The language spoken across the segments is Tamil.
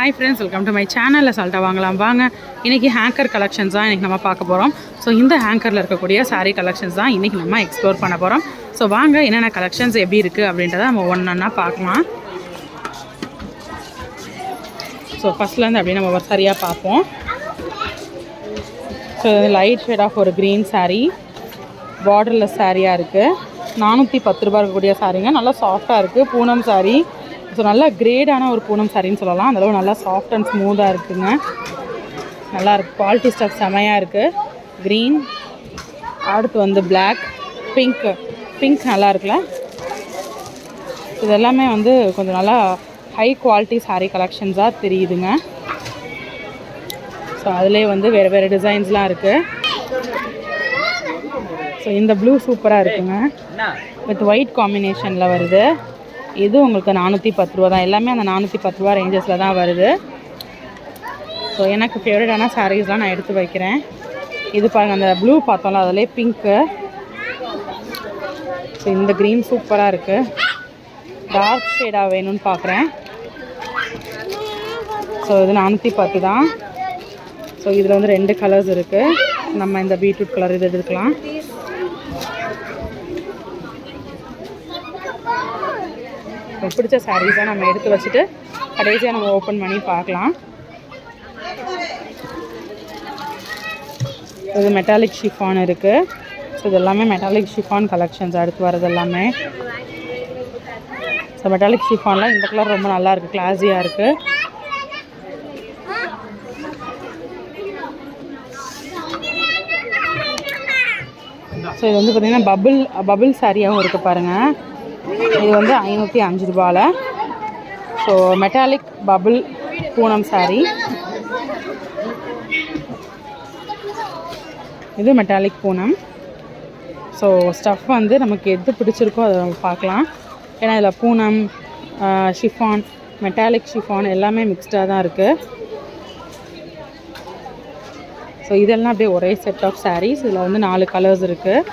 Hi friends welcome to my சேனலில் சால்ட்டாக வாங்கலாம். வாங்க. இன்றைக்கி ஹேங்கர் கலெக்ஷன்ஸ் தான் இன்றைக்கி நம்ம பார்க்க போகிறோம் ஸோ இந்த ஹேங்கரில் இருக்கக்கூடிய சாரீ கலெக்ஷன்ஸ் தான் இன்றைக்கி நம்ம எக்ஸ்ப்ளோர் பண்ண போகிறோம் ஸோ வாங்க என்னென்ன கலெக்ஷன்ஸ் எப்படி இருக்குது அப்படின்றத நம்ம ஒன்று ஒன்றா பார்க்கலாம். ஸோ ஃபஸ்ட்லேருந்து அப்படியே நம்ம சரியாக பார்ப்போம். ஸோ இது லைட் ஷேட் ஆஃப் ஒரு க்ரீன் சாரீ பார்டரில் சாரியாக இருக்குது நானூற்றி பத்து ரூபா இருக்கக்கூடிய சாரீங்க நல்லா சாஃப்டாக இருக்குது பூனம் சாரீ ஸோ நல்லா கிரேடான ஒரு பூனம் சாரின்னு சொல்லலாம். அந்தளவு நல்லா சாஃப்ட் அண்ட் ஸ்மூத்தாக இருக்குங்க. நல்லா இருக்கு. குவாலிட்டி ஸ்டஃப் செமையாக இருக்குது க்ரீன் அடுத்து வந்து பிளாக் பிங்க் பிங்க் நல்லா இருக்குல்ல? இது எல்லாமே வந்து கொஞ்சம் நல்லா ஹை குவாலிட்டி saree கலெக்ஷன்ஸாக தெரியுதுங்க. ஸோ அதிலே வந்து வேறு வேறு டிசைன்ஸ்லாம் இருக்குது ஸோ இந்த ப்ளூ சூப்பராக இருக்குங்க. வித் ஒயிட் காம்பினேஷனில் வருது. இது உங்களுக்கு நானூற்றி பத்து ரூபா தான். எல்லாமே அந்த நானூற்றி பத்து ரூபா ரேஞ்சஸில் தான் வருது. ஸோ எனக்கு ஃபேவரட்டான சாரீஸ்லாம் நான் எடுத்து வைக்கிறேன். இது பாருங்கள் அந்த ப்ளூ பார்த்தோம்ல அதிலே பிங்க்கு ஸோ இந்த க்ரீன் சூப்பராக இருக்குது டார்க் ஷேடாக வேணும்னு பார்க்குறேன் ஸோ இது நானூற்றி பத்து தான். ஸோ இதில் வந்து ரெண்டு கலர்ஸ் இருக்குது நம்ம இந்த பீட்ரூட் கலர் இது எடுத்துக்கலாம். நமக்கு பிடிச்ச சாரீஸாக நம்ம எடுத்து வச்சுட்டு கடைசியாக நம்ம ஓப்பன் பண்ணி பார்க்கலாம். இது மெட்டாலிக் ஷிஃபான் இருக்குது ஸோ இது எல்லாமே மெட்டாலிக் ஷிஃபான் கலெக்ஷன்ஸ் அடுத்து வரது எல்லாமே. ஸோ மெட்டாலிக் ஷிஃபான்லாம் இந்த கலர் ரொம்ப நல்லா இருக்குது கிளாஸியாக இருக்குது ஸோ இது வந்து பார்த்திங்கன்னா பபுள் பபுள் சாரியாகவும் இருக்குது பாருங்கள் இது வந்து ஐநூற்றி அஞ்சு ரூபாயில் so metallic bubble Poonam saree. இது மெட்டாலிக் பூனம். ஸோ ஸ்டஃப் வந்து நமக்கு எது பிடிச்சிருக்கோ அதை நம்ம பார்க்கலாம். ஏன்னா இதில் பூனம் ஷிஃபான் மெட்டாலிக் ஷிஃபான் எல்லாமே மிக்ஸ்டாக தான் இருக்குது ஸோ இதெல்லாம் அப்படியே ஒரே செட் ஆஃப் சாரீஸ் இதில் வந்து நாலு கலர்ஸ் இருக்குது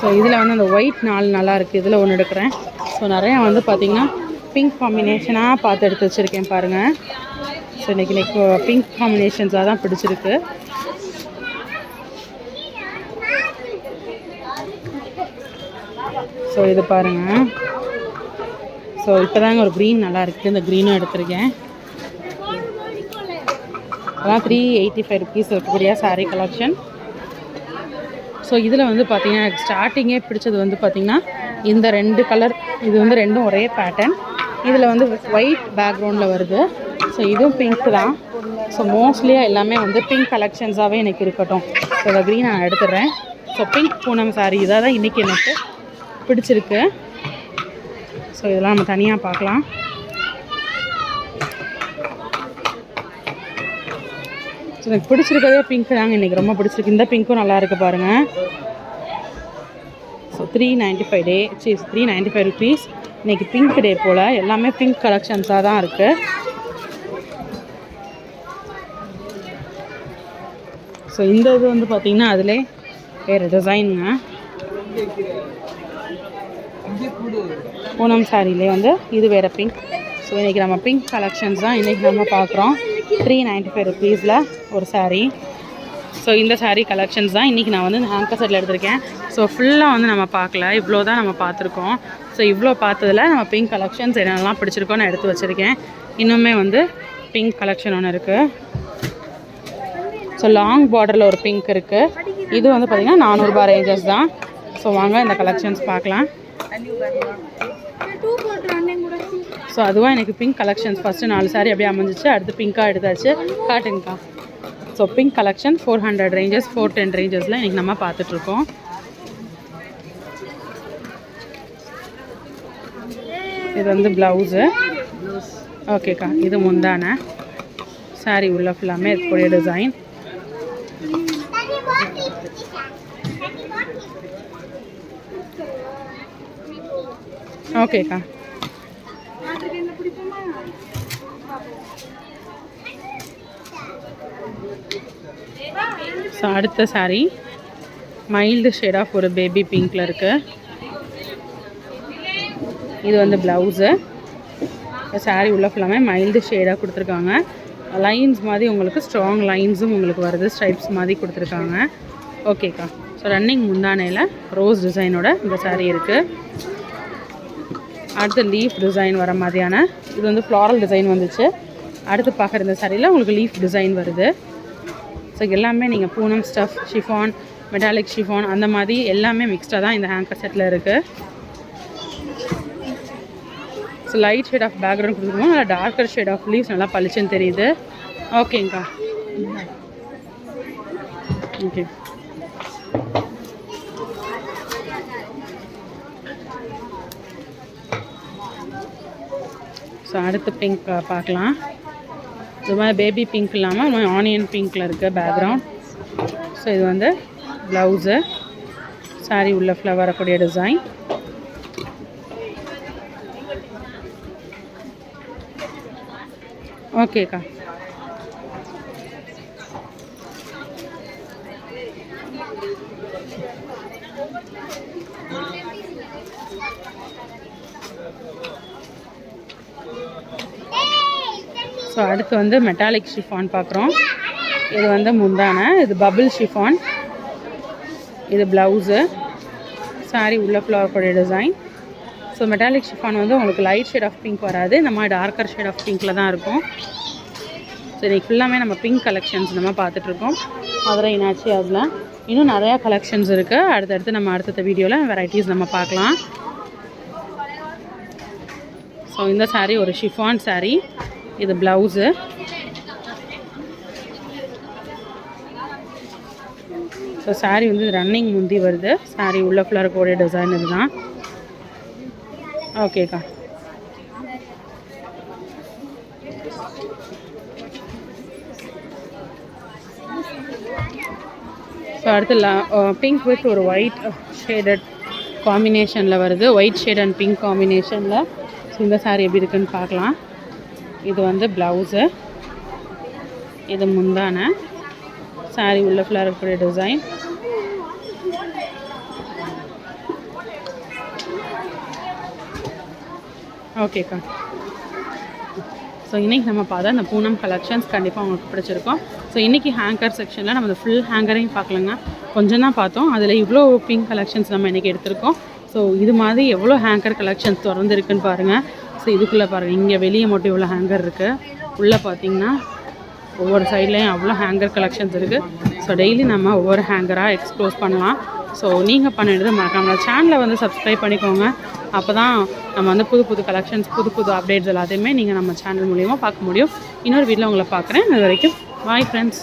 ஸோ இதில் வந்து அந்த ஒயிட் நாள் நல்லா இருக்குது இதில் ஒன்று எடுக்கிறேன். ஸோ நிறையா வந்து பார்த்திங்கன்னா பிங்க் காம்பினேஷனாக பார்த்து எடுத்து வச்சுருக்கேன் பாருங்கள் ஸோ இன்றைக்கி இன்றைக்கி பிங்க் காம்பினேஷன்ஸாக தான் பிடிச்சிருக்கு. ஸோ இது பாருங்கள் ஸோ இப்போ தாங்க ஒரு க்ரீன் நல்லா இருக்குது இந்த க்ரீனும் எடுத்திருக்கேன். அதான் த்ரீ எயிட்டி ஃபைவ் ருபீஸ் இருக்கக்கூடிய சாரீ கலெக்ஷன் ஸோ இதில் வந்து பார்த்தீங்கன்னா எனக்கு ஸ்டார்டிங்கே பிடிச்சது வந்து பார்த்திங்கன்னா இந்த ரெண்டு கலர் இது வந்து ரெண்டும் ஒரே பேட்டர்ன் இதில் வந்து ஒயிட் பேக்ரவுண்டில் வருது. ஸோ இதுவும் பிங்க் தான். ஸோ மோஸ்ட்லியாக எல்லாமே வந்து பிங்க் கலெக்ஷன்ஸாகவே எனக்கு இருக்கட்டும். ஸோ இதை க்ரீன் நான் எடுத்துடுறேன். ஸோ பிங்க் பூனம் சாரி இதாக தான் இன்றைக்கி எனக்கு பிடிச்சிருக்கு. ஸோ இதெல்லாம் நம்ம தனியாக பார்க்கலாம். ஸோ எனக்கு பிடிச்சிருக்கதே பிங்க் தாங்க. இன்றைக்கி ரொம்ப பிடிச்சிருக்கு. இந்த பிங்க்கும் நல்லா இருக்குது பாருங்கள் ஸோ த்ரீ நைன்ட்டி ஃபைவ் டே சீஸ் த்ரீ நைன்ட்டி ஃபைவ் ருபீஸ் இன்றைக்கி பிங்க் டே போல் எல்லாமே பிங்க் கலெக்ஷன்ஸாக தான் இருக்குது ஸோ இந்த இது வந்து பார்த்திங்கன்னா அதிலே வேறு டிசைனுங்க பூனம் சாரிலே வந்து இது வேறு பிங்க் ஸோ இன்றைக்கி நம்ம பிங்க் கலெக்ஷன்ஸ் தான் இன்றைக்கி நம்ம பார்க்குறோம் த்ரீ நைன்ட்டி ஃபைவ் ருபீஸில் ஒரு சாரீ ஸோ இந்த சாரீ கலெக்ஷன்ஸ் தான் இன்றைக்கி நான் வந்து ஹேங்கர் செட்டில் எடுத்திருக்கேன். ஸோ ஃபுல்லாக வந்து நம்ம பார்க்கல. இவ்வளோ தான் நம்ம பார்த்துருக்கோம். ஸோ இவ்வளோ பார்த்ததில் நம்ம பிங்க் கலெக்ஷன்ஸ் என்னென்னலாம் பிடிச்சிருக்கோ நான் எடுத்து வச்சுருக்கேன். இன்னுமே வந்து பிங்க் கலெக்ஷன் ஒன்று இருக்குது ஸோ லாங் பார்டரில் ஒரு பிங்க் இருக்குது இது வந்து பார்த்திங்கன்னா நானூறுபா ரேஞ்சஸ் தான். ஸோ வாங்க இந்த கலெக்ஷன்ஸ் பார்க்கலாம். ஸோ அதுவாக எனக்கு பிங்க் கலெக்ஷன்ஸ் ஃபஸ்ட்டு நாலு சாரி அப்படியே அமைஞ்சிச்சு. அடுத்து பிங்க்காக எடுத்தாச்சு. காட்டுங்கக்கா. So pink collection four hundred ranges four ten ரேஞ்சஸில் இன்றைக்கி நம்ம பார்த்துட்ருக்கோம். இது வந்து ப்ளவுஸு ஓகேக்கா இது முந்தான. சாரி உள்ள ஃபுல்லாமே இருக்கக்கூடிய டிசைன் ஓகேக்கா ஸோ அடுத்த சாரீ மைல்டு ஷேட் ஆஃப் ஒரு பேபி பிங்க்கில் இருக்குது இது வந்து ப்ளவுஸு saree உள்ள ஃபுல்லாமே மைல்டு ஷேடாக கொடுத்துருக்காங்க. லைன்ஸ் மாதிரி உங்களுக்கு ஸ்ட்ராங் லைன்ஸும் உங்களுக்கு வருது. ஸ்ட்ரைப்ஸ் மாதிரி கொடுத்துருக்காங்க. ஓகேக்கா ஸோ ரன்னிங் முந்தானையில் ரோஸ் டிசைனோட இந்த saree இருக்குது அடுத்து லீஃப் டிசைன் வர மாதிரியான இது வந்து ஃப்ளாரல் டிசைன் வந்துச்சு. அடுத்து பார்க்குற இந்த சரியில் உங்களுக்கு லீஃப் டிசைன் வருது. ஸோ எல்லாமே நீங்கள் Poonam stuff chiffon metallic chiffon அந்த மாதிரி எல்லாமே மிக்ஸ்டாக தான் இந்த ஹேங்கர் செட்டில் இருக்குது so light shade of background கொடுத்துருக்கோம் நல்லா டார்க்கர் ஷேட் ஆஃப் லீவ்ஸ் நல்லா பளிச்சுன்னு தெரியுது. ஓகேங்க்கா ஓகே ஸோ அடுத்து பிங்க் பார்க்கலாம். இது மாதிரி பேபி பிங்க் இல்லாமல் ஆனியன் பிங்க்கில் இருக்குது பேக்ரவுண்ட் ஸோ இது வந்து ப்ளவுஸு சாரி உள்ள ஃப்ளவர் வரக்கூடிய டிசைன் ஓகேக்கா ஸோ அடுத்து வந்து மெட்டாலிக் ஷிஃபான் பார்க்குறோம். இது வந்து முந்தான இது பபிள் ஷிஃபான் இது ப்ளவுஸு சாரி உள்ள ஃப்ளவர் கூட டிசைன் ஸோ மெட்டாலிக் ஷிஃபான் வந்து உங்களுக்கு லைட் ஷேட் ஆஃப் பிங்க் வராது. இந்த மாதிரி டார்க்கர் ஷேட் ஆஃப் பிங்க்கில் தான் இருக்கும். ஸோ இன்றைக்கி ஃபுல்லாமே நம்ம பிங்க் கலெக்ஷன்ஸ் நம்ம பார்த்துட்ருக்கோம் மதுரை இனாச்சி அதில். இன்னும் நிறையா கலெக்ஷன்ஸ் இருக்குது அடுத்தடுத்து நம்ம அடுத்தடுத்த வீடியோவில் வெரைட்டிஸ் நம்ம பார்க்கலாம். இந்த சாரீ ஒரு ஷிஃபான் சாரீ இது ப்ளவுஸு ஸோ saree வந்து ரன்னிங் முந்தி வருது. Saree உள்ள ஃபுல்லாக இருக்கக்கூடிய டிசைன் இதுதான். ஓகேக்கா ஸோ அடுத்து பிங்க் வித் uh, ஒரு ஒயிட் ஷேடட் காம்பினேஷனில் வருது. ஒயிட் ஷேட் அண்ட் பிங்க் காம்பினேஷனில் இந்த saree எப்படி இருக்குன்னு பார்க்கலாம். இது வந்து ப்ளவுஸு இது முந்தான. saree உள்ள ஃபுல்லாக இருக்கக்கூடிய டிசைன் ஓகேக்கா ஸோ இன்றைக்கி நம்ம பார்த்தா இந்த பூனம் கலெக்ஷன்ஸ் கண்டிப்பாக உங்களுக்கு பிடிச்சிருக்கோம். ஸோ இன்றைக்கி ஹேங்கர் செக்ஷனில் நம்ம ஃபுல் ஹேங்கரையும் பார்க்கலங்க. கொஞ்சம் தான் பார்த்தோம். அதில் இவ்வளோ பிங்க் கலெக்ஷன்ஸ் நம்ம இன்றைக்கி எடுத்திருக்கோம். ஸோ இது மாதிரி எவ்வளோ ஹேங்கர் கலெக்ஷன்ஸ் திறந்துருக்குன்னு பாருங்கள் ஸோ இதுக்குள்ளே பாருங்கள் இங்கே வெளியே மட்டும் இவ்வளோ ஹேங்கர் இருக்குது உள்ளே பார்த்தீங்கன்னா ஒவ்வொரு சைட்லேயும் அவ்வளோ ஹேங்கர் கலெக்ஷன்ஸ் இருக்குது ஸோ டெய்லி நம்ம ஒவ்வொரு ஹேங்கராக எக்ஸ்ப்ளோஸ் பண்ணலாம். ஸோ நீங்கள் பண்ணிடுறது மறக்காமல் சேனலை வந்து சப்ஸ்கிரைப் பண்ணிக்கோங்க. அப்போ தான் நம்ம வந்து புது புது கலெக்ஷன்ஸ் புது புது அப்டேட்ஸ் எல்லாத்தையுமே நீங்கள் நம்ம சேனல் மூலிமா பார்க்க முடியும். இன்னொரு வீட்டில் உங்களை பார்க்குறேன். அது வரைக்கும் பாய் ஃப்ரெண்ட்ஸ்